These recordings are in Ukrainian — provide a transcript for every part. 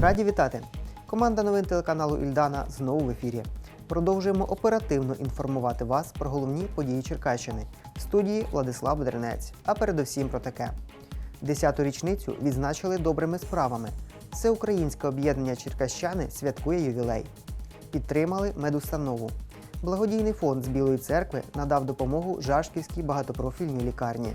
Раді вітати! Команда новин телеканалу Ільдана знову в ефірі. Продовжуємо оперативно інформувати вас про головні події Черкащини в студії Владислав Дернець. А передусім про таке: десяту річницю відзначили добрими справами. Всеукраїнське об'єднання Черкащани святкує ювілей. Підтримали медустанову. Благодійний фонд з Білої церкви надав допомогу Жашківській багатопрофільній лікарні.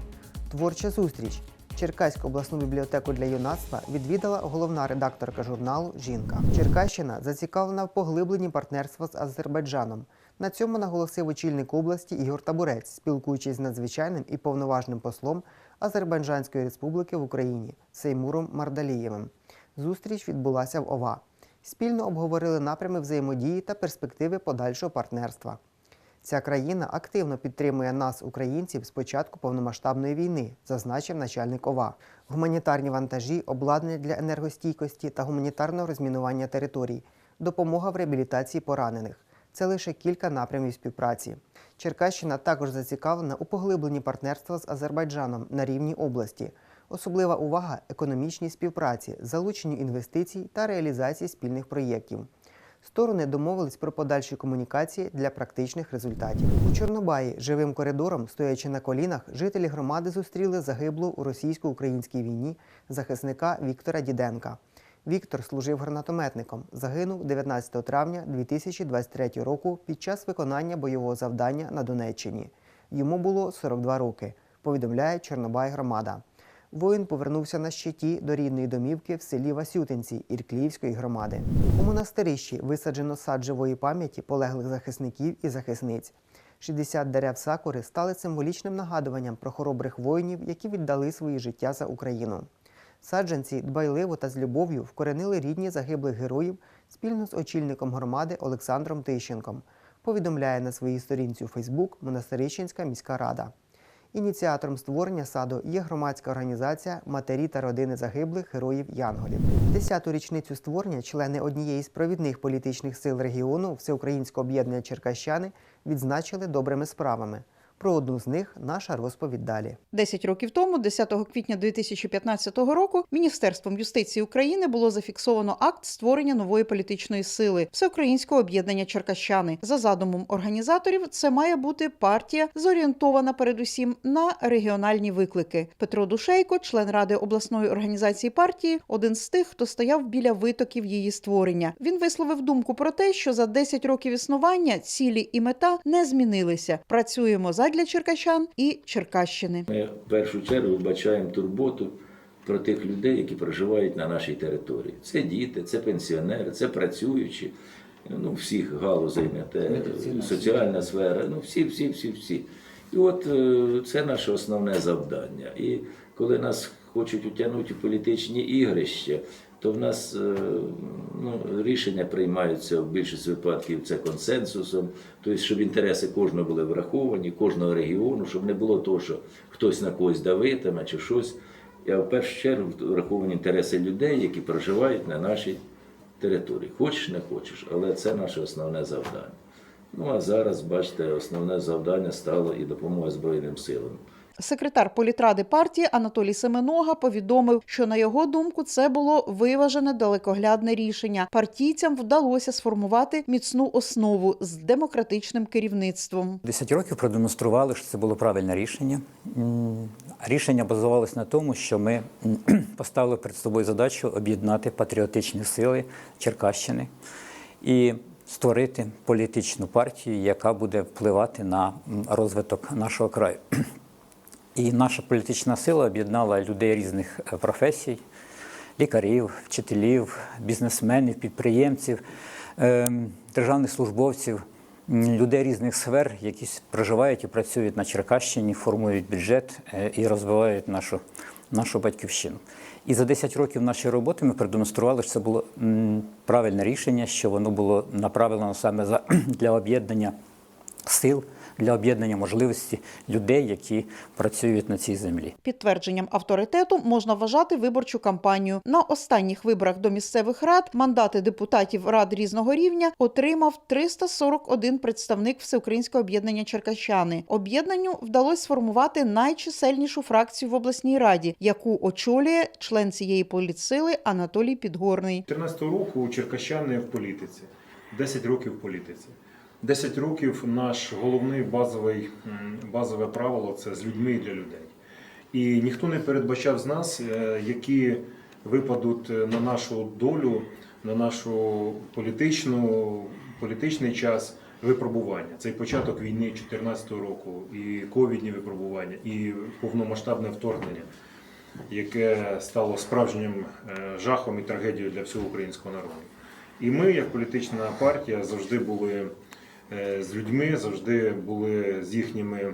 Творча зустріч. Черкаську обласну бібліотеку для юнацтва відвідала головна редакторка журналу Жінка. Черкащина зацікавлена в поглибленні партнерства з Азербайджаном. На цьому наголосив очільник області Ігор Табурець, спілкуючись з надзвичайним і повноважним послом Азербайджанської республіки в Україні Сеймуром Мардалієвим. Зустріч відбулася в ОВА. Спільно обговорили напрями взаємодії та перспективи подальшого партнерства. Ця країна активно підтримує нас, українців, з початку повномасштабної війни, зазначив начальник ОВА. Гуманітарні вантажі, обладнання для енергостійкості та гуманітарного розмінування територій, допомога в реабілітації поранених. Це лише кілька напрямів співпраці. Черкащина також зацікавлена у поглибленні партнерства з Азербайджаном на рівні області. Особлива увага економічній співпраці, залученню інвестицій та реалізації спільних проєктів. Сторони домовились про подальші комунікації для практичних результатів. У Чорнобаї живим коридором, стоячи на колінах, жителі громади зустріли загиблу у російсько-українській війні захисника Віктора Діденка. Віктор служив гранатометником. Загинув 19 травня 2023 року під час виконання бойового завдання на Донеччині. Йому було 42 роки. Повідомляє Чорнобай громада. Воїн повернувся на щиті до рідної домівки в селі Васютинці Іркліївської громади. У монастирищі висаджено сад живої пам'яті полеглих захисників і захисниць. 60 дерев сакури стали символічним нагадуванням про хоробрих воїнів, які віддали свої життя за Україну. Саджанці дбайливо та з любов'ю вкоренили рідні загиблих героїв спільно з очільником громади Олександром Тищенком. Повідомляє на своїй сторінці у Фейсбук Монастирищенська міська рада. Ініціатором створення саду є громадська організація Матері та родини загиблих героїв Янголів. Десяту річницю створення члени однієї з провідних політичних сил регіону Всеукраїнського об'єднання Черкащани відзначили добрими справами. Про одну з них наша розповідь далі. 10 років тому, 10 квітня 2015 року, Міністерством юстиції України було зафіксовано акт створення нової політичної сили Всеукраїнського об'єднання Черкащани. За задумом організаторів, це має бути партія, зорієнтована передусім на регіональні виклики. Петро Душейко, член ради обласної організації партії, один з тих, хто стояв біля витоків її створення. Він висловив думку про те, що за 10 років існування цілі і мета не змінилися. Працюємо задля черкащан і Черкащини. Ми в першу чергу вбачаємо турботу про тих людей, які проживають на нашій території. Це діти, це пенсіонери, це працюючі, ну всіх галузей не те, соціальна сфера, ну всі, всі, всі, всі. І от е, це наше основне завдання. І коли нас хочуть утягнути у політичні ігрища, то в нас е, ну, рішення приймаються в більшості випадків це консенсусом, тобто, щоб інтереси кожного були враховані, кожного регіону, щоб не було того, що хтось на когось давитиме чи щось. Я в першу чергу враховані інтереси людей, які проживають на нашій території. Хочеш, не хочеш, але це наше основне завдання. Ну а зараз, бачите, основне завдання стало і допомога Збройним силам. Секретар політради партії Анатолій Семенога повідомив, що на його думку це було виважене далекоглядне рішення. Партійцям вдалося сформувати міцну основу з демократичним керівництвом. 10 років продемонстрували, що це було правильне рішення. Рішення базувалось на тому, що ми поставили перед собою задачу об'єднати патріотичні сили Черкащини і створити політичну партію, яка буде впливати на розвиток нашого краю. І наша політична сила об'єднала людей різних е, професій: лікарів, вчителів, бізнесменів, підприємців, ем, державних службовців, людей різних сфер, які проживають і працюють на Черкащині, формують бюджет е, і розвивають нашу, нашу батьківщину. І за 10 років нашої роботи ми продемонстрували, що це було правильне рішення, що воно було направлено саме за, для об'єднання сил для об'єднання можливості людей, які працюють на цій землі. Підтвердженням авторитету можна вважати виборчу кампанію. На останніх виборах до місцевих рад мандати депутатів рад різного рівня отримав 341 представник Всеукраїнського об'єднання Черкащани. Об'єднанню вдалося сформувати найчисельнішу фракцію в обласній раді, яку очолює член цієї політсили Анатолій Підгорний. 14 року черкащани в політиці, 10 років в політиці. 10 років наш головний базовий, базове правило це з людьми і для людей. І ніхто не передбачав з нас, е, які випадуть е, на нашу долю, на нашу політичну, політичний час випробування. Цей початок війни 2014 року, і ковідні випробування, і повномасштабне вторгнення яке стало справжнім е, жахом і трагедією для всього українського народу. І ми, як політична партія, завжди були з людьми, завжди були з їхніми е,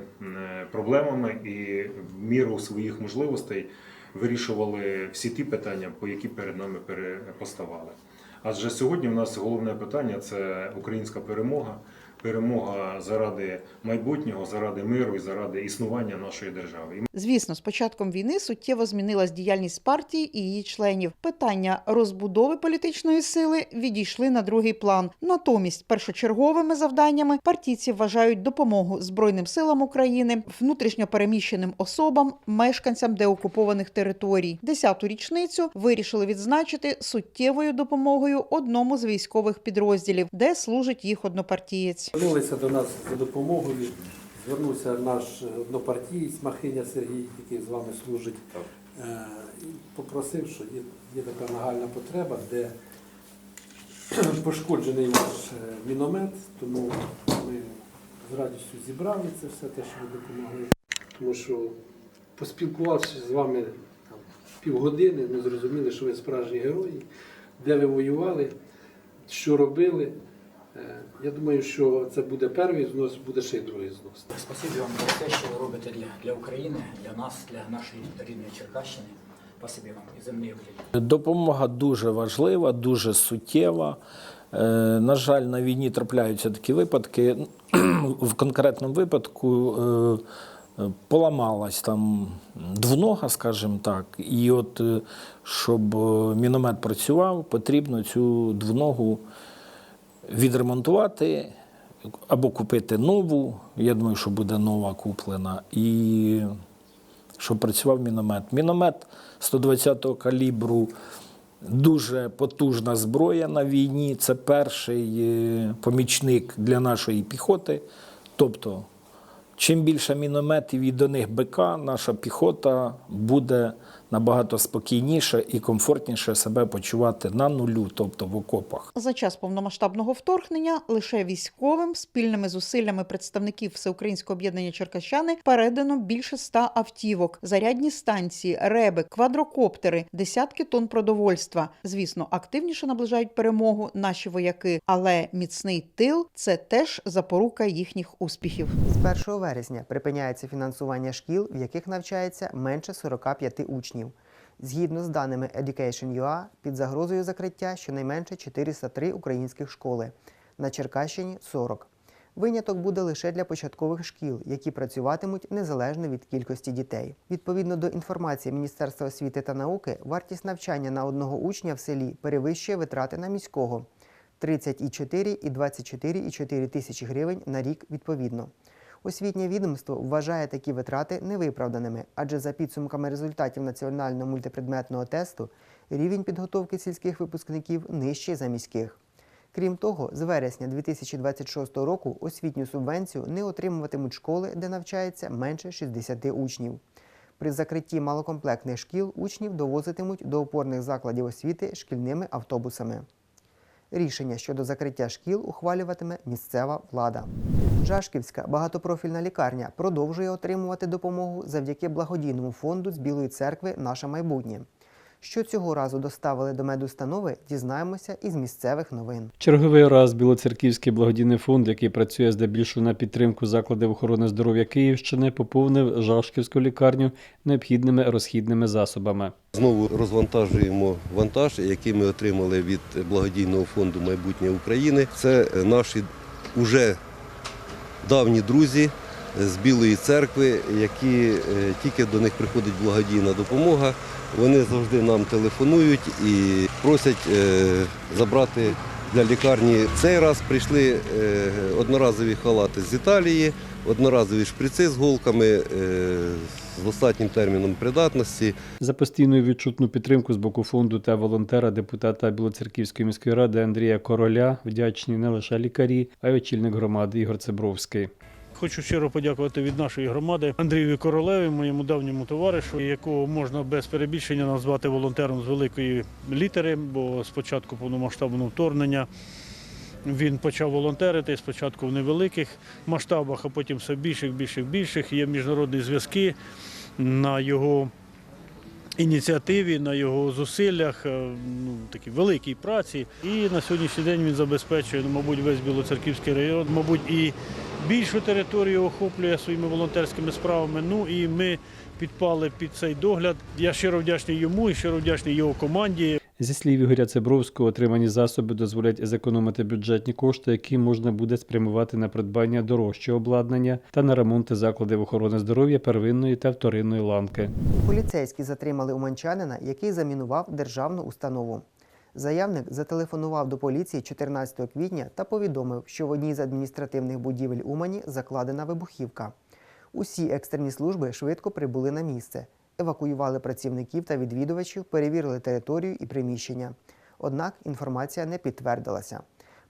проблемами і в міру своїх можливостей вирішували всі ті питання, по які перед нами поставали. Адже сьогодні в нас головне питання це українська перемога, перемога заради майбутнього, заради миру і заради існування нашої держави. Звісно, з початком війни суттєво змінилась діяльність партії і її членів. Питання розбудови політичної сили відійшли на другий план. Натомість, першочерговими завданнями партійці вважають допомогу Збройним силам України, внутрішньо переміщеним особам, мешканцям деокупованих територій. Десяту річницю вирішили відзначити суттєвою допомогою одному з військових підрозділів, де служить їх однопартієць. Звернулися до нас за допомогою. Звернувся наш однопартієць Махиня Сергій, який з вами служить, е, і попросив, що є, є така нагальна потреба, де пошкоджений наш е, міномет, тому ми з радістю зібрали це все те, що ви допомогли. Тому що поспілкувавшись з вами там, півгодини, ми зрозуміли, що ви справжні герої, де ви воювали, що робили. Е, Я думаю, що це буде перший знос, буде ще й другий знос. Спасибі вам за те, що ви робите для, для України, для нас, для нашої рідної Черкащини. Спасибі вам і земний Україні. Допомога дуже важлива, дуже суттєва. Е, На жаль, на війні трапляються такі випадки. В конкретному випадку е, поламалась там двонога, скажімо так. І от щоб міномет працював, потрібно цю двоногу відремонтувати або купити нову. Я думаю, що буде нова куплена. І щоб працював міномет. Міномет 120-го калібру дуже потужна зброя на війні. Це перший е, помічник для нашої піхоти. Тобто, чим більше мінометів і до них БК, наша піхота буде набагато спокійніше і комфортніше себе почувати на нулю, тобто в окопах. За час повномасштабного вторгнення лише військовим спільними зусиллями представників Всеукраїнського об'єднання Черкащани передано більше ста автівок, зарядні станції, реби, квадрокоптери, десятки тонн продовольства. Звісно, активніше наближають перемогу наші вояки, але міцний тил це теж запорука їхніх успіхів. З 1 вересня припиняється фінансування шкіл, в яких навчається менше 45 учнів. Згідно з даними Education.ua, під загрозою закриття щонайменше 403 українських школи, на Черкащині 40. Виняток буде лише для початкових шкіл, які працюватимуть незалежно від кількості дітей. Відповідно до інформації Міністерства освіти та науки, вартість навчання на одного учня в селі перевищує витрати на міського 30,4 і 24,4 тисячі гривень на рік відповідно. Освітнє відомство вважає такі витрати невиправданими, адже за підсумками результатів національного мультипредметного тесту рівень підготовки сільських випускників нижчий за міських. Крім того, з вересня 2026 року освітню субвенцію не отримуватимуть школи, де навчається менше 60 учнів. При закритті малокомплектних шкіл учнів довозитимуть до опорних закладів освіти шкільними автобусами. Рішення щодо закриття шкіл ухвалюватиме місцева влада. Жашківська багатопрофільна лікарня продовжує отримувати допомогу завдяки благодійному фонду з Білої церкви Наше майбутнє. Що цього разу доставили до медустанови, дізнаємося із місцевих новин. Черговий раз Білоцерківський благодійний фонд, який працює здебільшого на підтримку закладів охорони здоров'я Київщини, поповнив Жашківську лікарню необхідними розхідними засобами. Знову розвантажуємо вантаж, який ми отримали від благодійного фонду майбутнє України. Це наші уже давні друзі з Білої церкви, які е, тільки до них приходить благодійна допомога. Вони завжди нам телефонують і просять е, забрати для лікарні. Цей раз прийшли е, одноразові халати з Італії, одноразові шприци з голками з достатнім терміном придатності. За постійну і відчутну підтримку з боку фонду та волонтера депутата Білоцерківської міської ради Андрія Короля вдячні не лише лікарі, а й очільник громади Ігор Цебровський. Хочу щиро подякувати від нашої громади Андрію Королеві, моєму давньому товаришу, якого можна без перебільшення назвати волонтером з великої літери, бо з початку повномасштабного вторгнення він почав волонтерити спочатку в невеликих масштабах, а потім все більших, більших, більших. Є міжнародні зв'язки на його ініціативі, на його зусиллях, е, ну, такій великій праці. І на сьогоднішній день він забезпечує, ну, мабуть, весь Білоцерківський район, мабуть, і більшу територію охоплює своїми волонтерськими справами. Ну і ми підпали під цей догляд. Я щиро вдячний йому і щиро вдячний його команді. Зі слів Ігоря Цебровського, отримані засоби дозволять зекономити бюджетні кошти, які можна буде спрямувати на придбання дорожчого обладнання та на ремонти закладів охорони здоров'я первинної та вторинної ланки. Поліцейські затримали уманчанина, який замінував державну установу. Заявник зателефонував до поліції 14 квітня та повідомив, що в одній з адміністративних будівель Умані закладена вибухівка. Усі екстрені служби швидко прибули на місце, евакуювали працівників та відвідувачів, перевірили територію і приміщення. Однак інформація не підтвердилася.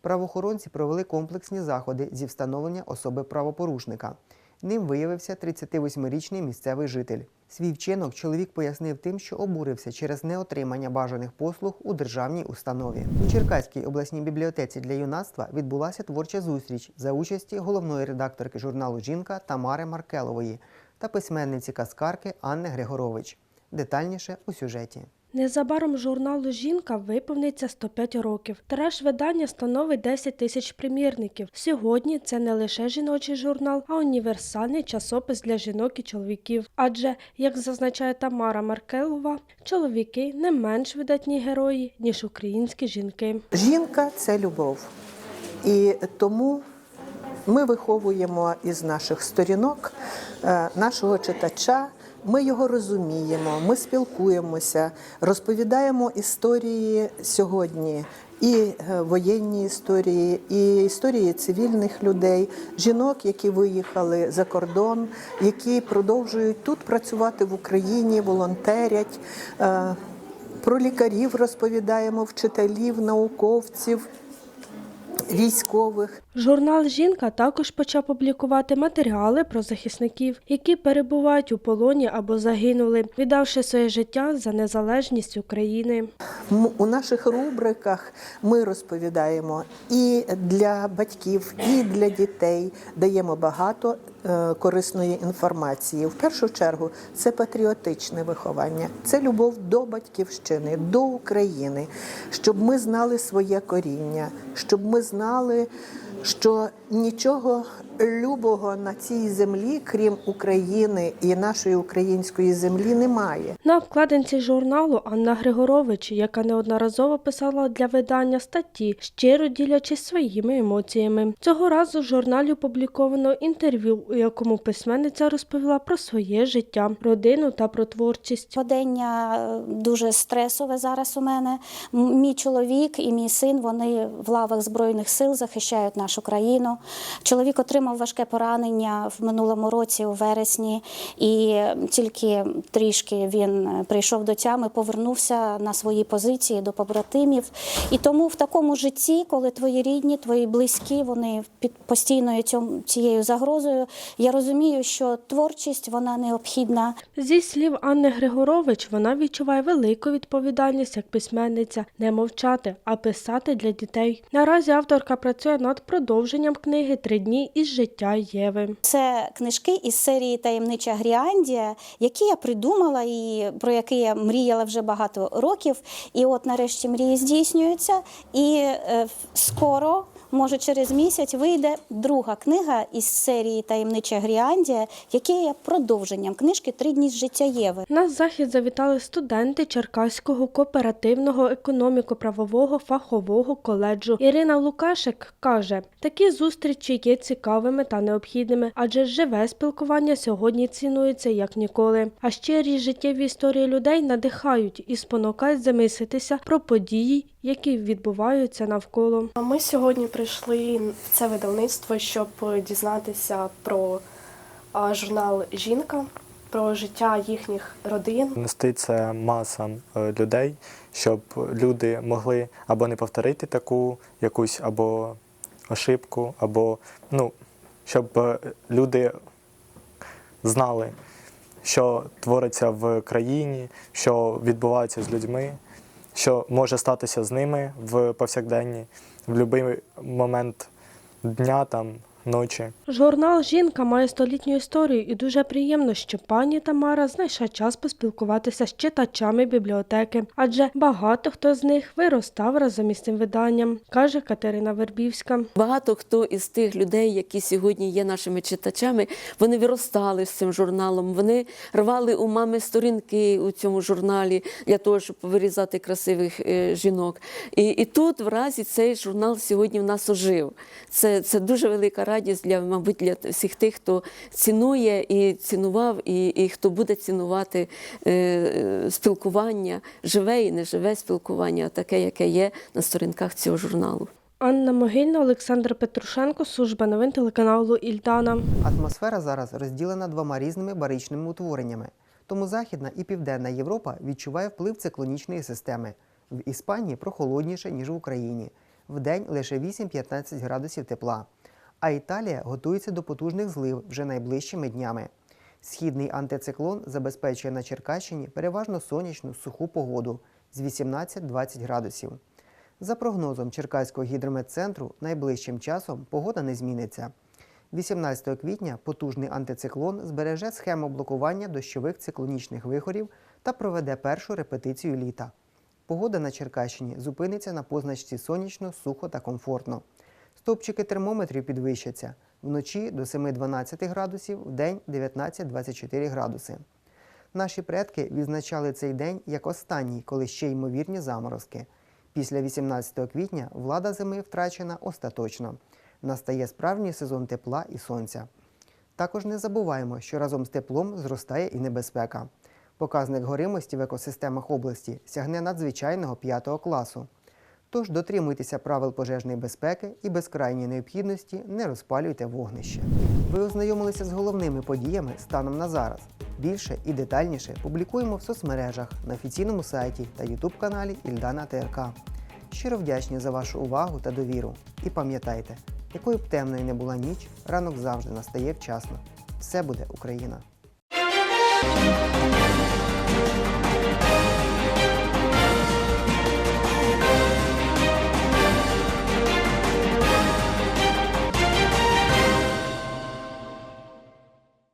Правоохоронці провели комплексні заходи зі встановлення особи правопорушника. Ним виявився 38-річний місцевий житель. Свій вчинок чоловік пояснив тим, що обурився через неотримання бажаних послуг у державній установі. У Черкаській обласній бібліотеці для юнацтва відбулася творча зустріч за участі головної редакторки журналу Жінка Тамари Маркелової та письменниці казкарки Анни Григорович. Детальніше у сюжеті. Незабаром журналу Жінка виповниться 105 років. Тираж видання становить 10 тисяч примірників. Сьогодні це не лише жіночий журнал, а універсальний часопис для жінок і чоловіків. Адже, як зазначає Тамара Маркелова, чоловіки не менш видатні герої, ніж українські жінки. Жінка це любов. І тому ми виховуємо із наших сторінок е, нашого читача. Ми його розуміємо, ми спілкуємося, розповідаємо історії сьогодні, і е, воєнні історії, і історії цивільних людей, жінок, які виїхали за кордон, які продовжують тут працювати в Україні, волонтерять. Е, Про лікарів розповідаємо, вчителів, науковців, військових. Журнал Жінка також почав публікувати матеріали про захисників, які перебувають у полоні або загинули, віддавши своє життя за незалежність України. У наших рубриках ми розповідаємо і для батьків, і для дітей даємо багато корисної інформації. В першу чергу це патріотичне виховання, це любов до батьківщини, до України, щоб ми знали своє коріння, щоб ми знали, що нічого любого на цій землі, крім України і нашої української землі, немає. На обкладинці журналу Анна Григорович, яка неодноразово писала для видання статті, щиро ділячись своїми емоціями. Цього разу в журналі опубліковано інтерв'ю, у якому письменниця розповіла про своє життя, родину та про творчість. Сьогодення е, дуже стресове зараз у мене. Мій чоловік і мій син вони в лавах збройних сил захищають нашу країну. Чоловік отримав важке поранення в минулому році, у вересні, і тільки трішки він е, прийшов до тями, повернувся на свої позиції до побратимів. І тому в такому житті, коли твої рідні, твої близькі, вони під постійною цією загрозою, я розумію, що творчість вона необхідна. Зі слів Анни Григорович, вона відчуває велику відповідальність як письменниця не мовчати, а писати для дітей. Наразі авторка працює над продовженням книги Три дні із життя Єви. Це книжки із серії Таємнича Гріандія, які я придумала і про які я мріяла вже багато років. І от нарешті мрії здійснюються. І е, скоро, може через місяць, вийде друга книга із серії Таємнича Гріандія, яка є продовженням книжки Три дні з життя Єви. На захід завітали студенти Черкаського кооперативного економіко-правового фахового коледжу. Ірина Лукашик каже, Такі зустрічі є цікавими та необхідними, адже живе спілкування сьогодні цінується як ніколи. А щирі життєві історії людей надихають і спонукають замислитися про події, які відбуваються навколо. А Ми сьогодні прийшли в це видавництво, щоб дізнатися про журнал Жінка, про життя їхніх родин. Нести це масам е, людей, щоб люди могли або не повторити таку якусь або ошибку, або ну, щоб е, люди знали, що твориться в країні, що відбувається з людьми, що може статися з ними в повсякденні, в будь-який момент дня там. Ночі. Журнал Жінка має столітню історію, і дуже приємно, що пані Тамара знайшла час поспілкуватися з читачами бібліотеки, адже багато хто з них виростав разом із цим виданням, каже Катерина Вербівська. Багато хто із тих людей, які сьогодні є нашими читачами, вони виростали з цим журналом. Вони рвали у мами сторінки у цьому журналі для того, щоб вирізати красивих е, жінок. І, і тут, вразі, цей журнал сьогодні в нас ожив. Це, це дуже велика радість для, мабуть, для всіх тих, хто цінує і цінував, і, і хто буде цінувати е, спілкування, живе і неживе спілкування, таке, яке є на сторінках цього журналу. Анна Могильна, Олександр Петрушенко, служба новин телеканалу Ільдана. Атмосфера зараз розділена двома різними баричними утвореннями. Тому Західна і Південна Європа відчуває вплив циклонічної системи. В Іспанії прохолодніше, ніж в Україні. Вдень лише 8-15 градусів тепла. А Італія готується до потужних злив вже найближчими днями. Східний антициклон забезпечує на Черкащині переважно сонячну суху погоду з 18-20 градусів. За прогнозом Черкаського гідрометцентру, найближчим часом погода не зміниться. 18 квітня потужний антициклон збереже схему блокування дощових циклонічних вихорів та проведе першу репетицію літа. Погода на Черкащині зупиниться на позначці сонячно, сухо та комфортно. Стопчики термометрів підвищаться вночі до 7-12 градусів, вдень 19-24 градуси. Наші предки відзначали цей день як останній, коли ще ймовірні заморозки. Після 18 квітня влада зими втрачена остаточно. Настає справжній сезон тепла і сонця. Також не забуваємо, що разом з теплом зростає і небезпека. Показник горимості в екосистемах області сягне надзвичайного 5 класу. Тож дотримуйтеся правил пожежної безпеки і без крайньої необхідності не розпалюйте вогнище. Ви ознайомилися з головними подіями станом на зараз. Більше і детальніше публікуємо в соцмережах на офіційному сайті та ютуб каналі Ільдана ТРК. Щиро вдячні за вашу увагу та довіру. І пам'ятайте, якою б темною не була ніч, ранок завжди настає вчасно. Все буде Україна!